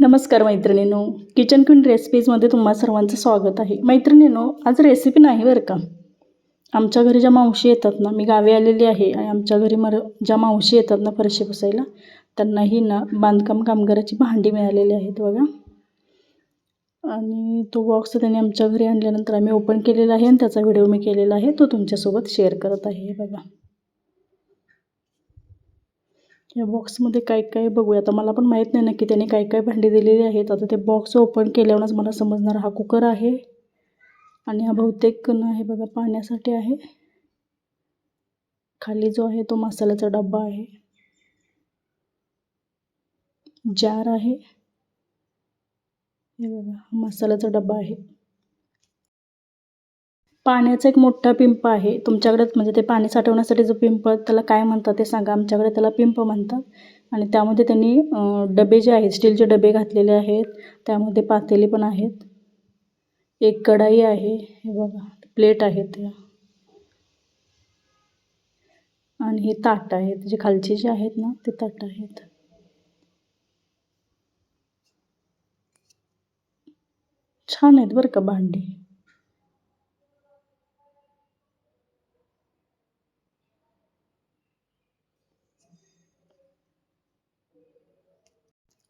नमस्कार मैत्रिणींनो. Kitchen queen रेसिपीजमध्ये तुम्हा सर्वांचं स्वागत आहे. मैत्रिणींनो आज रेसिपी नाही बरं का? आमच्या घरी ज्या मावशी येतात ना मी गावी आलेली आहे आणि आमच्या घरी मर ज्या मावशी येतात ना फरशी पुसायला त्यांनाही ना बांधकाम कामगाराची भांडी मिळालेली आहेत बघा. आणि तो बॉक्स त्यांनी आमच्या घरी आणल्यानंतर आम्ही ओपन केलेला आहे आणि त्याचा व्हिडिओ मी केलेला आहे. तो तुमच्यासोबत शेअर करत आहे बघा. या बॉक्समध्ये काय काय बघूया. आता मला पण माहीत नाही नक्की त्याने काय काय भांडी दिलेली आहेत. आता ते बॉक्स ओपन केल्यावरच मला समजणार हा कुकर आहे. आणि हा बहुतेक न आहे बघा पाण्यासाठी आहे. खाली जो आहे तो मसाल्याचा डब्बा आहे. जार आहे. हे बघा मसाल्याचा डब्बा आहे. पाण्याचा एक मोठा पिंप आहे. तुमच्याकडे म्हणजे ते पाणी साठवण्यासाठी जो पिंप त्याला काय म्हणतात ते सांगा. आमच्याकडे त्याला पिंप म्हणतात. आणि त्यामध्ये त्यांनी डबे जे आहेत स्टीलचे डबे घातलेले आहेत. त्यामध्ये पातेले पण आहेत. एक कढाई आहे. हे बघा प्लेट आहेत त्या. आणि हे ताट आहेत जे खालचे जे आहेत ना ते ताट आहेत. छान आहेत बरं का भांडी.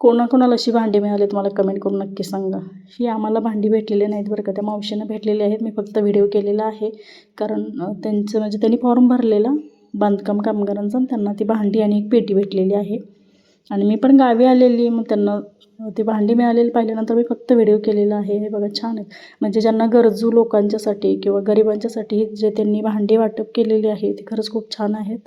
कोणाकोणाला अशी भांडी मिळाली तुम्हाला कमेंट करून नक्की सांगा. ही आम्हाला भांडी भेटलेली नाहीत बरं का त्या मावशीनं भेटलेली आहेत. मी फक्त व्हिडिओ केलेला आहे. कारण त्यांचं म्हणजे त्यांनी फॉर्म भरलेला बांधकाम कामगारांचा त्यांना ती भांडी आणि एक पेटी भेटलेली आहे. आणि मी पण गावी आलेली मग त्यांना ती भांडी मिळालेली पाहिल्यानंतर मी फक्त व्हिडिओ केलेला आहे. हे बघा छान आहेत. म्हणजे ज्यांना गरजू लोकांच्यासाठी किंवा गरिबांच्यासाठी जे त्यांनी भांडी वाटप केलेली आहे ती खरंच खूप छान आहेत.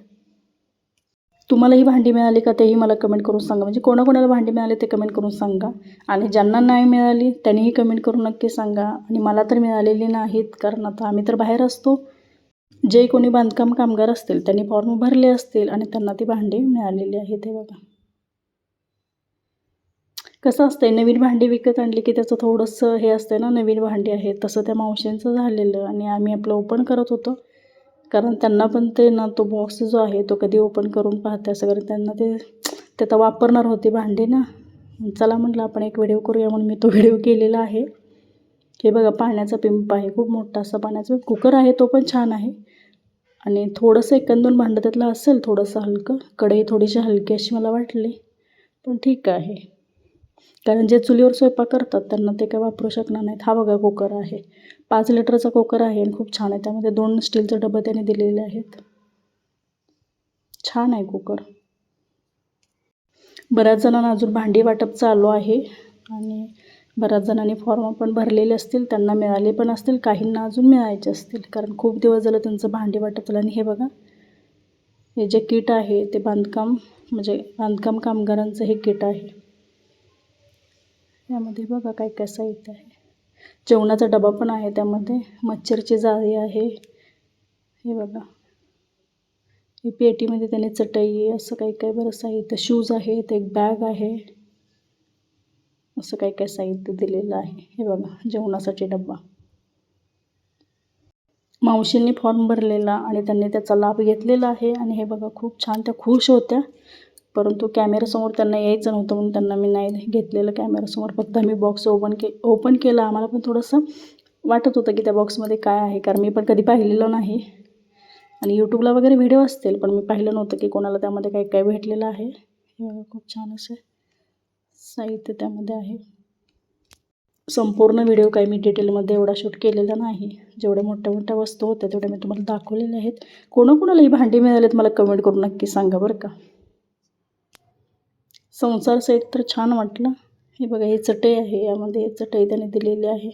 तुम्हाला ही भांडी मिळाली का तेही मला कमेंट करून सांगा. म्हणजे कोणाकोणाला भांडी मिळाली ते कमेंट करून सांगा. आणि ज्यांना नाही मिळाली त्यांनीही कमेंट करून नक्की सांगा. आणि मला तर मिळालेली नाहीत कारण आता आम्ही तर बाहेर असतो. जे कोणी बांधकाम कामगार असतील त्यांनी फॉर्म भरले असतील आणि त्यांना ती भांडी मिळालेली आहेत ते बघा. कसं असतंय नवीन भांडी विकत आणली की त्याचं थोडंसं हे असतं ना नवीन भांडी आहे तसं त्या मावशींचं झालेलं आणि आम्ही आपलं ओपन करत होतो. कारण त्यांना पण ते ना तो बॉक्स जो आहे तो कधी ओपन करून पाहते असं कारण त्यांना ते ते तर वापरणार होते भांडी ना. चला म्हटलं आपण एक व्हिडिओ करूया म्हणून मी तो व्हिडिओ केलेला आहे. हे बघा पाण्याचा पिंप आहे खूप मोठा असा पाण्याचा. कुकर आहे तो पण छान आहे. आणि थोडंसं एक दोन भांडं त्यातलं असेल थोडंसं हलकं. कढई थोडीशी हलकी अशी मला वाटली. पण ठीक आहे. कारण जे चुलीवर स्वयंपाक करतात त्यांना ते काय वापरू शकणार नाहीत. हा बघा कुकर आहे. पाच लिटरचा कुकर आहे आणि खूप छान आहे. त्यामध्ये दोन स्टीलचे डबे त्याने दिलेले आहेत. छान आहे कुकर. बऱ्याच जणांना अजून भांडी वाटप चालू आहे आणि बऱ्याच जणांनी फॉर्म पण भरलेले असतील त्यांना मिळाले पण असतील काहींना अजून मिळायचे असतील. कारण खूप दिवस झालं त्यांचं भांडी वाटप झालं आणि हे बघा हे जे किट आहे ते बांधकाम म्हणजे बांधकाम कामगारांचं हे किट आहे. यामध्ये बघा काय काय साहित्य आहे. जेवणाचा डबा पण आहे त्यामध्ये. मच्छरची जाळी आहे. हे बघा. ही पेटीमध्ये त्याने चटई असं काही काय बरं साहित्य शूज आहेत एक बॅग आहे. असं काही काय साहित्य दिलेलं आहे. हे बघा जेवणासाठी डब्बा. मावशींनी फॉर्म भरलेला आणि त्यांनी त्याचा लाभ घेतलेला आहे. आणि हे बघा खूप छान त्या खुश होत्या. परंतु कॅमेरासमोर त्यांना यायचं नव्हतं म्हणून त्यांना मी नाही घेतलेलं कॅमेरासमोर फक्त मी बॉक्स ओपन के ओपन केला. आम्हाला पण थोडंसं वाटत होतं की त्या बॉक्समध्ये काय आहे कारण मी पण कधी पाहिलेलं नाही. आणि यूट्यूबला वगैरे व्हिडिओ असतील पण मी पाहिलं नव्हतं की कोणाला त्यामध्ये काय काय भेटलेलं आहे. हे खूप छान असे साहित्य त्यामध्ये आहे. संपूर्ण व्हिडिओ काही मी डिटेलमध्ये एवढा शूट केलेला नाही. जेवढ्या मोठ्या मोठ्या वस्तू होत्या तेवढ्या मी तुम्हाला दाखवलेल्या आहेत. कोणाकोणाला ही भांडी मिळालेत मला कमेंट करून नक्की सांगा बरं का. संसार सेट तर छान वाटलं. हे बघा हे चटई आहे. यामध्ये चटई त्याने दिलेली आहे.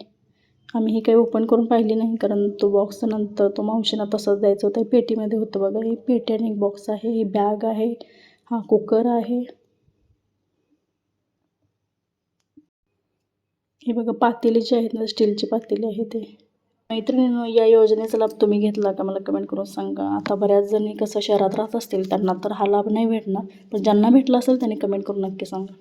आम्ही हे काही ओपन करून पाहिली नाही कारण तो बॉक्स नंतर तो मावशीना तसाच द्यायचा होता. पेटीमध्ये होतं बघा. हे पेटी आणि एक बॉक्स आहे. ही बॅग आहे. हा कुकर आहे. हे बघा पातेले जे आहेत ना स्टीलची पातेले आहे ते. मैत्रिणीनं या योजनेचा लाभ तुम्ही घेतला का? मला कमेंट करून सांगा. आता बऱ्याच जणी कसं शहरात राहत असतील त्यांना तर हा लाभ नाही भेटणार. पण ज्यांना भेटला असेल त्यांनी कमेंट करून नक्की सांगा.